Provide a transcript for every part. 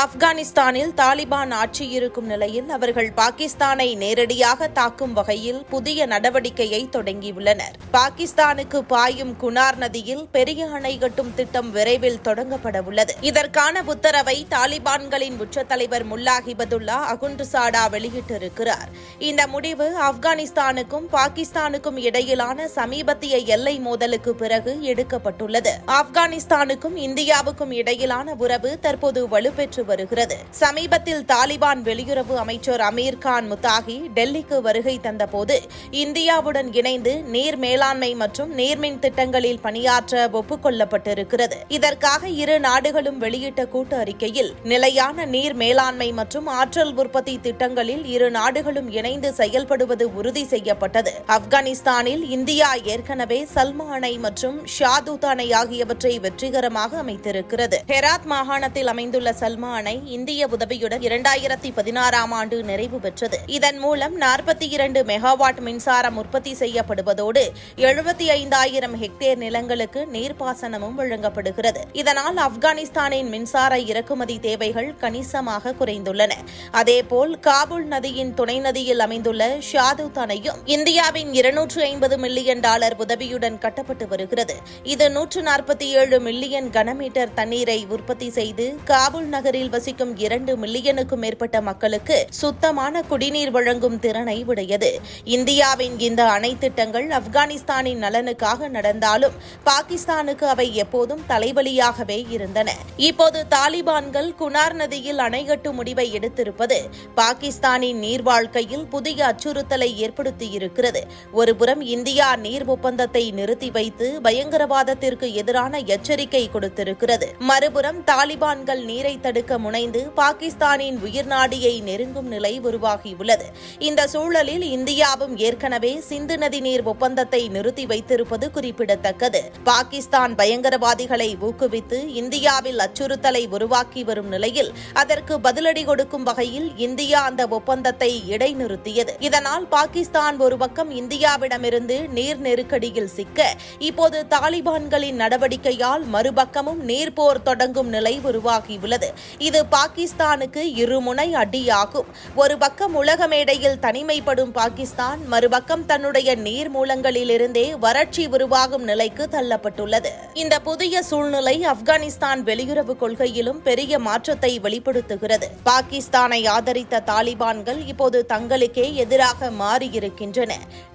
ஆப்கானிஸ்தானில் தாலிபான் ஆட்சி இருக்கும் நிலையில் அவர்கள் பாகிஸ்தானை நேரடியாக தாக்கும் வகையில் புதிய நடவடிக்கையை தொடங்கியுள்ளனர். பாகிஸ்தானுக்கு பாயும் குனார் நதியில் பெரிய அணை கட்டும் திட்டம் விரைவில் தொடங்கப்பட உள்ளது. இதற்கான உத்தரவை தாலிபான்களின் உச்ச தலைவர் முல்லா ஹிபதுல்லா அகுண்டுசாடா வெளியிட்டிருக்கிறார். இந்த முடிவு ஆப்கானிஸ்தானுக்கும் பாகிஸ்தானுக்கும் இடையிலான சமீபத்திய எல்லை மோதலுக்கு பிறகு எடுக்கப்பட்டுள்ளது. ஆப்கானிஸ்தானுக்கும் இந்தியாவுக்கும் இடையிலான உறவு தற்போது வலுப்பெற்று வருகிறது. சமீபத்தில் தாலிபான் வெளியுறவு அமைச்சர் அமீர் கான் முத்தாகி டெல்லிக்கு வருகை தந்தபோது இந்தியாவுடன் இணைந்து நீர் மேலாண்மை மற்றும் நீர்மின் திட்டங்களில் பணியாற்ற ஒப்புக்கொள்ளப்பட்டிருக்கிறது. இதற்காக இரு நாடுகளும் வெளியிட்ட கூட்டு அறிக்கையில் நிலையான நீர் மேலாண்மை மற்றும் ஆற்றல் உற்பத்தி திட்டங்களில் இரு நாடுகளும் இணைந்து செயல்படுவது உறுதி செய்யப்பட்டது. ஆப்கானிஸ்தானில் இந்தியா ஏற்கனவே சல்மா அணை மற்றும் ஷாதூத் அணை ஆகியவற்றை வெற்றிகரமாக அமைத்திருக்கிறது. ஹெராத் மாகாணத்தில் அமைந்துள்ள சல்மா அணை இந்திய உதவியுடன் இரண்டாயிரத்தி பதினாறாம் ஆண்டு நிறைவு பெற்றது. இதன் மூலம் நாற்பத்தி இரண்டு மெகாவாட் மின்சாரம் உற்பத்தி செய்யப்படுவதோடு எழுபத்தி ஐந்தாயிரம் ஹெக்டேர் நிலங்களுக்கு நீர்ப்பாசனமும் வழங்கப்படுகிறது. இதனால் ஆப்கானிஸ்தானின் மின்சார இறக்குமதி தேவைகள் கணிசமாக குறைந்துள்ளன. அதேபோல் காபூல் நதியின் துணை நதியில் அமைந்துள்ள ஷாதுத் அணையும் இந்தியாவின் இருநூற்று ஐம்பது மில்லியன் டாலர் உதவியுடன் கட்டப்பட்டு வருகிறது. இது நூற்று நாற்பத்தி ஏழு மில்லியன் கனமீட்டர் தண்ணீரை உற்பத்தி செய்து காபூல் நகரில் வசிக்கும் இரண்டு மில்லியனுக்கும் மேற்பட்ட மக்களுக்கு சுத்தமான குடிநீர் வழங்கும் திறனை உடையது. இந்தியாவின் இந்த அணை திட்டங்கள் ஆப்கானிஸ்தானின் நலனுக்காக நடந்தாலும் பாகிஸ்தானுக்கு அவை எப்போதும் தலைவலியாகவே இருந்தன. இப்போது தாலிபான்கள் குனார் நதியில் அணை கட்டும் முடிவை எடுத்திருப்பது பாகிஸ்தானின் நீர் வாழ்க்கையில் புதிய அச்சுறுத்தலை ஏற்படுத்தியிருக்கிறது. ஒருபுறம் இந்தியா நீர் ஒப்பந்தத்தை நிறுத்தி வைத்து பயங்கரவாதத்திற்கு எதிரான எச்சரிக்கை கொடுத்திருக்கிறது. மறுபுறம் தாலிபான்கள் நீரை தடுக்க முனைந்து பாகிஸ்தானின் உயிர்நாடியை நெருங்கும் நிலை உருவாகியுள்ளது. இந்த சூழலில் இந்தியாவும் ஏற்கனவே சிந்து நதி நீர் ஒப்பந்தத்தை நிறுத்தி வைத்திருப்பது குறிப்பிடத்தக்கது. பாகிஸ்தான் பயங்கரவாதிகளை ஊக்குவித்து இந்தியாவில் அச்சுறுத்தலை உருவாக்கி வரும் நிலையில் அதற்கு பதிலடி கொடுக்கும் வகையில் இந்தியா அந்த ஒப்பந்தத்தை இடைநிறுத்தியது. இதனால் பாகிஸ்தான் ஒரு பக்கம் இந்தியாவிடமிருந்து நீர் நெருக்கடியில் சிக்க இப்போது தாலிபான்களின் நடவடிக்கையால் மறுபக்கமும் நீர்ப்போர் தொடங்கும் நிலை உருவாகியுள்ளது. இது பாகிஸ்தானுக்கு இருமுனை அடியாகும். ஒரு பக்கம் உலக மேடையில் தனிமைப்படும் பாகிஸ்தான் மறுபக்கம் தன்னுடைய நீர் மூலங்களிலிருந்தே வறட்சி உருவாகும் நிலைக்கு தள்ளப்பட்டுள்ளது. இந்த புதிய சூழ்நிலை ஆப்கானிஸ்தான் வெளியுறவு கொள்கையிலும் பெரிய மாற்றத்தை வெளிப்படுத்துகிறது. பாகிஸ்தானை ஆதரித்த தாலிபான்கள் இப்போது தங்களுக்கே எதிராக மாறியிருக்கின்றன.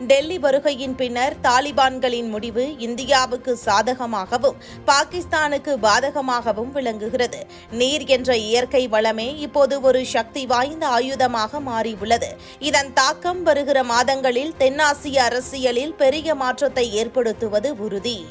டெல்லி வருகையின் பின்னர் தாலிபான்களின் முடிவு இந்தியாவுக்கு சாதகமாகவும் பாகிஸ்தானுக்கு பாதகமாகவும் விளங்குகிறது. நீர் என்ற இயற்கை வளமே இப்போது ஒரு சக்தி வாய்ந்த ஆயுதமாக மாறியுள்ளது. இதன் தாக்கம் வருகிற மாதங்களில் தென்னாசிய அரசியலில் பெரிய மாற்றத்தை ஏற்படுத்துவது உறுதி.